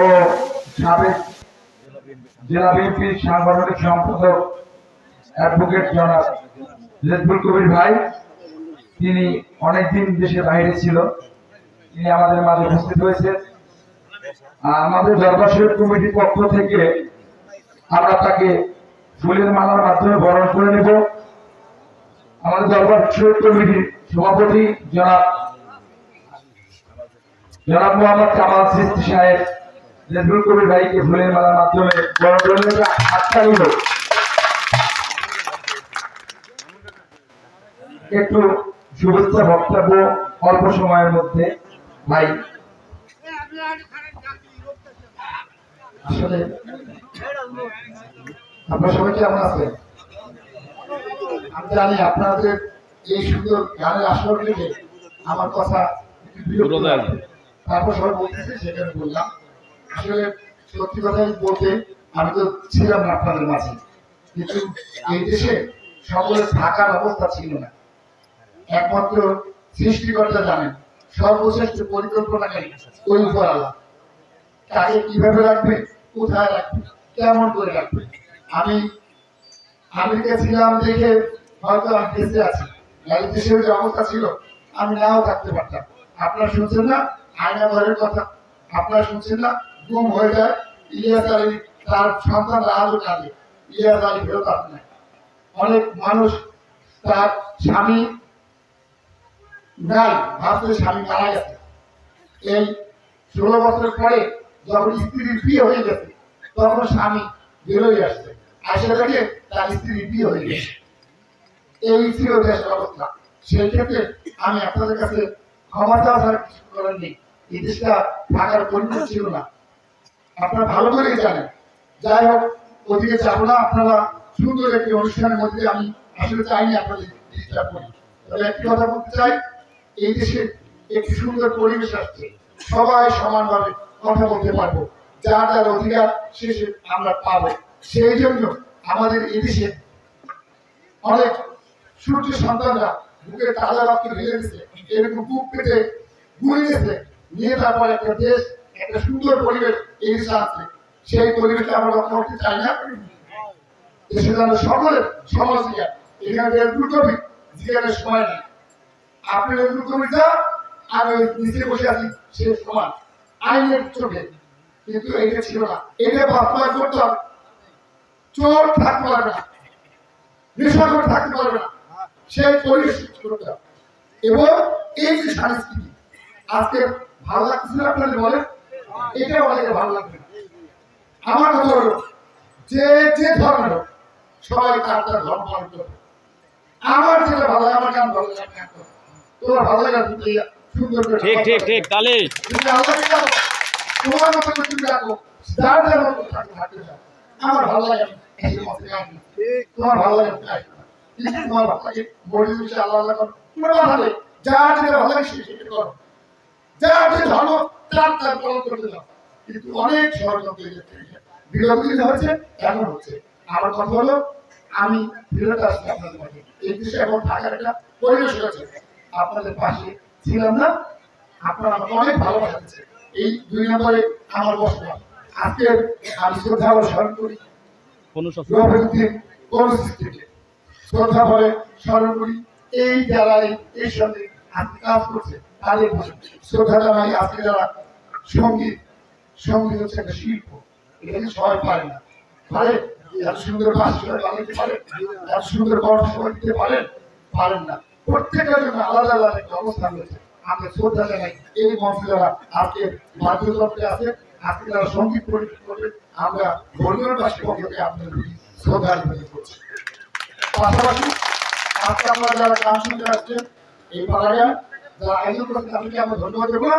ও সাবেক জেলা বিএনপির সাংগঠনিক সম্পাদক অ্যাডভোকেট জনাব রেজবুল কবির ভাই। তিনি অনেকদিন দেশের বাইরে ছিল। তিনি আমাদের মাঝে উপস্থিত হয়েছেন। আর আমাদের দরবার কমিটির পক্ষ থেকে আমরা তাকে ফুলের মালার মাধ্যমে বরণ করে নেব। আমাদের দরবার কমিটির সভাপতি জনাব জনাব মোহাম্মদ কামাল সৃষ্টি সাহেব। রেজবুল কবির ভাইকে ফুলের মালার মাধ্যমে করে নেবে হোক একটু শুভেচ্ছা বক্তব্য অল্প সময়ের মধ্যে ভাই। আসলে আপনার সবাই কেমন আছেন? আমি জানি আপনাদের এই সুন্দর গানের আসর থেকে আমার কথা তারপর সবাই বলতেছে সেখানে বললাম। আসলে সত্যি কথাই বলতে আমি তো ছিলাম আপনাদের মাঝে। কিন্তু এই দেশে থাকার অবস্থা ছিল না। একমাত্র সৃষ্টিকর্তা জানেন, সর্বশ্রেষ্ঠ পরিকল্পনাকারী ওই উপর তাকে কীভাবে রাখবে, কোথায় রাখবে, কেমন করে রাখবে? আমি আমেরিকা ছিলাম দেখে হয়তো দেশে আছি। দেশের যে অবস্থা ছিল, আমি নাও থাকতে পারতাম। আপনারা শুনছেন না? আয়না ঘরের কথা। আপনারা শুনছেন না? গুম হয়ে যায়, ইলিয়াস আলী তার সন্তান আজও কাঁদে। ইলিয়াস আলী ফেরত আসে অনেক মানুষ তার স্বামী নাই ভাবছে স্বামী মারা গেছে। এই ষোলো বছর পরে যখন স্ত্রীর বিয়ে হয়ে গেছে তখন স্বামী বেরোয় আসছে। আসে দেখে তার স্ত্রীর বিয়ে হয়ে গেছে। এই ছিল দেশের অবস্থা। সেই ক্ষেত্রে আমি আপনাদের কাছে ক্ষমা চাওয়া ছাড়া কিছু করার নেই। এই দেশটা থাকার পরিবেশ ছিল না। আপনারা ভালো করেই জানেন। যাই হোক, ওদিকে যাব না, আপনারা সুন্দর একটি অনুষ্ঠানের মধ্যে আমি আসলে চাইনি আপনাদের একটি কথা বলতে চাই, এই দেশে একটি সুন্দর পরিবেশ আসছে। সবাই সমানভাবে কথা বলতে পারব। যার যার অধিকার শেষে আমরা পাবো। সেই জন্য আমাদের এই দেশে অনেক সূর্য সন্তানরা বুকে তাজা রক্ত ঢেলে দিচ্ছে এরকম বুক ঘুরে গেছে নিয়ে তারপর একটা দেশ একটা সুন্দর পরিবেশ এই দেশে সেই পরিবেশটা আমরা রক্ষা করতে চাই না। সকলের সমাজিকা এখানে সময় নেই। আপনি কবিতা আমি বসে আছি, সে সমান। আইনের চোখে কিন্তু এটা ছিল না। এটা হবে। চোর থাকতে পারবে না। নেশাখোর থাকতে পারবে না। সেই পরিবেশ এবং এই যে সংস্কৃতি আজকে ভালো লাগতেছে না আপনাদের বলে এটা অনেকে ভালো লাগবে আমার কথা হলো যে যে ধর্মের সবাই তার তার ধর্ম পালন করবে। আমার যেটা ভালো আমার গান ভালো লাগে। তোমার ভালো লাগে সুন্দর করে ঠিক ঠিক ঠিক তালি তুমি আল্লাহকে তোমার মতো করে তুমি রাখো যার যার মতো থাকবে আমার ভালো লাগে। তোমার ভালো লাগে তোমার ভালো লাগে বলি দিচ্ছে আল্লাহ আল্লাহ করো। তোমার ভালো লাগে যার যেটা ভালো লাগে সেটা করো। যার যে ধর্ম পালন করতে দাও কিন্তু অনেক ষড়যন্ত্র হচ্ছে হচ্ছে আমার কথা হলো আমি আসছি আপনাদের মাঝে এই এখন একটা পরিবেশ আপনাদের পাশে ছিলাম না আপনারা আমাকে অনেক এই দুই নম্বরে আমার বসবাস আজকে আমি শ্রদ্ধা বলে স্মরণ করি কোন সিস্টেমে শ্রদ্ধা স্মরণ করি, এই এই- এই সঙ্গে আজকে কাজ করছে প্রতি শ্রদ্ধা জানাই আজকে যারা সংগীত সংগীত হচ্ছে একটা শিল্প এটা সবাই পারে না। পারে? এত সুন্দর কাজ করে বানাতে পারে এত সুন্দর কণ্ঠ করে দিতে পারেন পারেন না। প্রত্যেকের জন্য আলাদা আলাদা একটা অবস্থান রয়েছে। আমরা শ্রদ্ধা জানাই এই মঞ্চ যারা আজকে বাদ্যযন্ত্রে আছে, আজকে যারা সংগীত পরিবেশন করবে, আমরা ধর্মীয় রাষ্ট্রের পক্ষ থেকে আপনাদের শ্রদ্ধা নিবেদন করছি। পাশাপাশি আজকে আপনারা যারা গান শুনতে আসছেন এই যারা আয়োজন করছেন তাদেরকে আমরা ধন্যবাদ দেবো।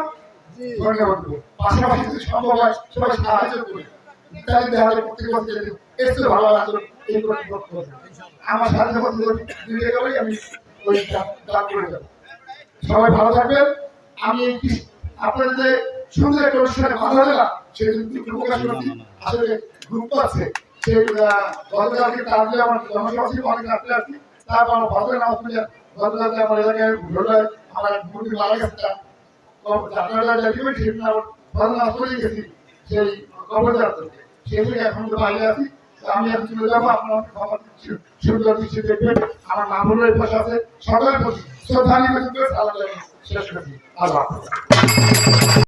ধন্যবাদ দেবো। পাশাপাশি যদি সম্ভব হয় সবাই সাহায্য করবে ইত্যাদি দেখা যায় প্রত্যেক বছর এসে ভালো আচরণ এই কর্তৃপক্ষ আমার সাথে যখন দুই টাকা আমি ওই দান দান করে দেবো সবাই ভালো থাকবেন। আমি আপনাদের যে সুন্দর একটা অনুষ্ঠানে ভালো একটু প্রকাশ করছি আসলে গ্রুপ আছে। সেই গতকালকে আমার জনসভা ছিল অনেক রাত্রে আসছি তারপর আমার পড়ে গতকালকে আমার এলাকায় ঘটনায় আমার মুরগি মারা গেছে। আমার এখন তো বাইরে আছি। আমি এখন আপনার দিচ্ছি- সুন্দর দৃষ্টি দেখবেন আমার নাম হলো এই পাশে আছে শেষ করছি আল্লাহ।